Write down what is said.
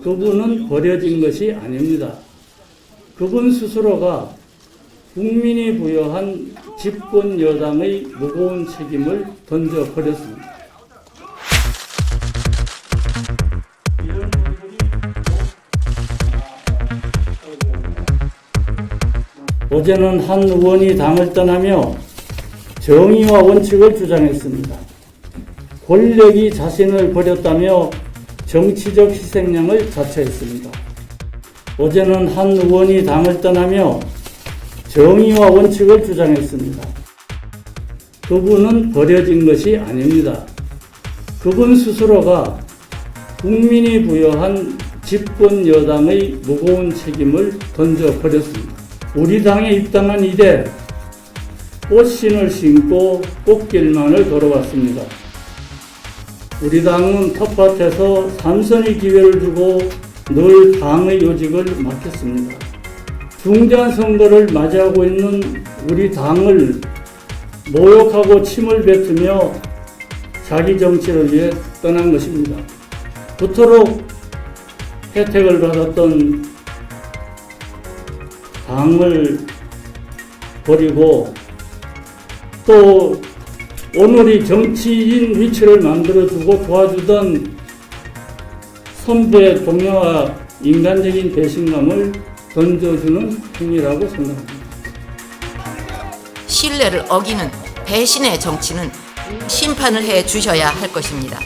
그분은 버려진 것이 아닙니다. 그분 스스로가 국민이 부여한 집권 여당의 무거운 책임을 던져버렸습니다. 어제는 한 의원이 당을 떠나며 정의와 원칙을 주장했습니다. 권력이 자신을 버렸다며 정치적 희생양을 자처했습니다. 어제는 한 의원이 당을 떠나며 정의와 원칙을 주장했습니다. 그분은 버려진 것이 아닙니다. 그분 스스로가 국민이 부여한 집권 여당의 무거운 책임을 던져버렸습니다. 우리 당에 입당한 이래 꽃신을 신고 꽃길만을 걸어왔습니다. 우리 당은 텃밭에서 삼선의 기회를 두고 늘 당의 요직을 맡겼습니다. 중대한 선거를 맞이하고 있는 우리 당을 모욕하고 침을 뱉으며 자기 정치를 위해 떠난 것입니다. 그토록 혜택을 받았던 당을 버리고 또 오늘이 정치인 위치를 만들어주고 도와주던 선배 동료와 인간적인 배신감을 던져주는 행위라고 생각합니다. 신뢰를 어기는 배신의 정치는 심판을 해 주셔야 할 것입니다.